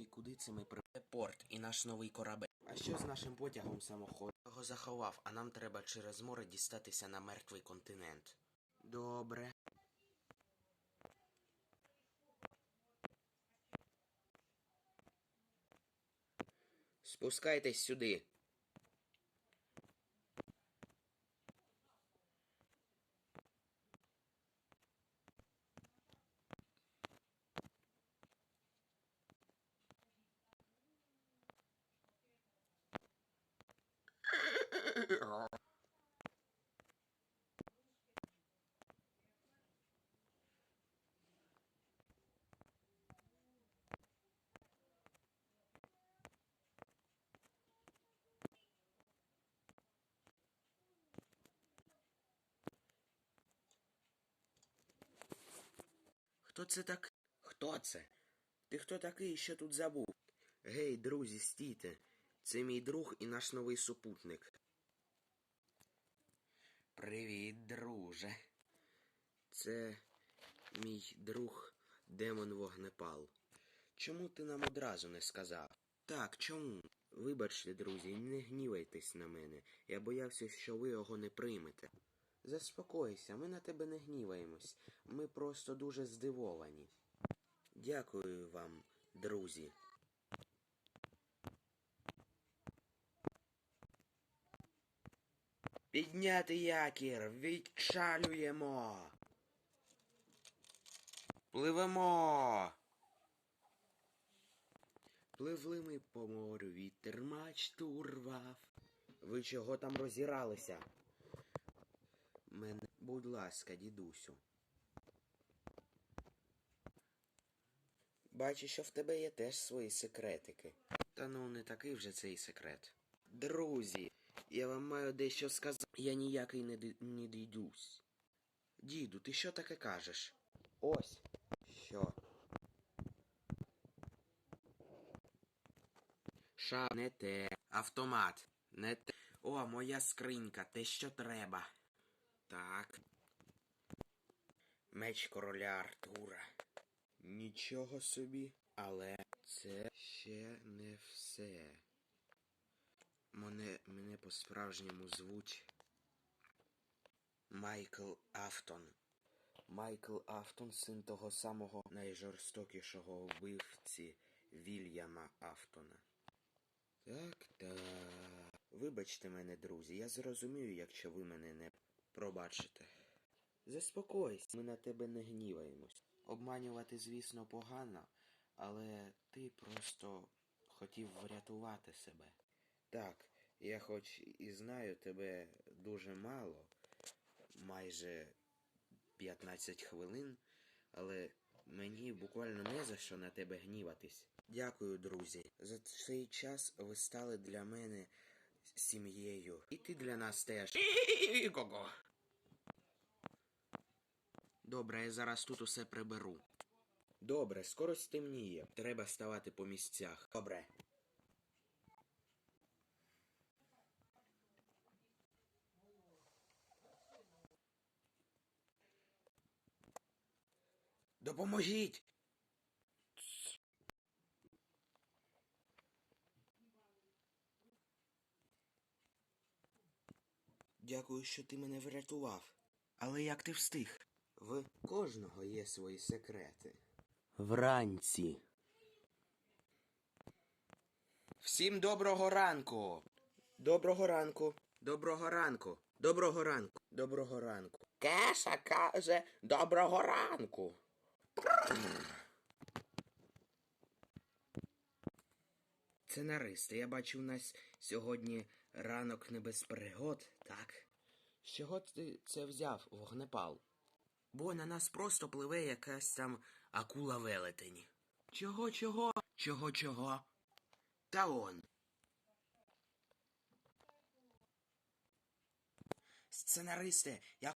і куди це ми при порт і наш новий корабель? А що з нашим потягом самоходом? Його заховав, а нам треба через море дістатися на мертвий континент. Добре. Спускайтесь сюди. Хто це так? Хто це? Ти хто такий, що тут забув? Гей, друзі, стійте. Це мій друг і наш новий супутник. Привіт, друже. Це мій друг Демон Вогнепал. Чому ти нам одразу не сказав? Так, чому? Вибачте, друзі, не гнівайтесь на мене. Я боявся, що ви його не приймете. Заспокойся, ми на тебе не гніваємось. Ми просто дуже здивовані. Дякую вам, друзі. Підняти якір, відчалюємо. Пливемо. Пливли ми по морю, вітер мачту урвав. Ви чого там розіралися? Мене, будь ласка, дідусю. Бачу, що в тебе є теж свої секретики. Та ну не такий вже цей секрет. Друзі, я вам маю дещо сказати. Я ніякий не, не дідусь. Діду, ти що таке кажеш? Ось. Що? Ша, не те. Автомат. Не те. О, моя скринька, те, що треба. Так. Меч короля Артура. Нічого собі. Але це ще не все. Мене, мене по-справжньому звуть Майкл Афтон. Майкл Афтон, син того самого найжорстокішого вбивці Вільяма Афтона. Так, так. Вибачте мене, друзі, я зрозумію, якщо ви мене не пробачите. Заспокойся, ми на тебе не гніваємось. Обманювати, звісно, погано, але ти просто хотів врятувати себе. Так, я хоч і знаю тебе дуже мало, майже 15 хвилин, але мені буквально не за що на тебе гніватись. Дякую, друзі. За цей час ви стали для мене сім'єю. І ти для нас теж. Кого? Добре, я зараз тут усе приберу. Добре, скоро стемніє. Треба ставати по місцях. Добре. Допоможіть! Дякую, що ти мене врятував. Але як ти встиг? В кожного є свої секрети. Вранці. Всім доброго ранку. Доброго ранку. Доброго ранку. Доброго ранку. Доброго ранку. Кеша каже доброго ранку. Сценаристи, я бачу, у нас сьогодні ранок не без пригод, так? З чого ти це взяв, вогнепал? Бо на нас просто пливе якась там акула велетень. Чого, чого? Чого, чого? Та он. Сценаристи, я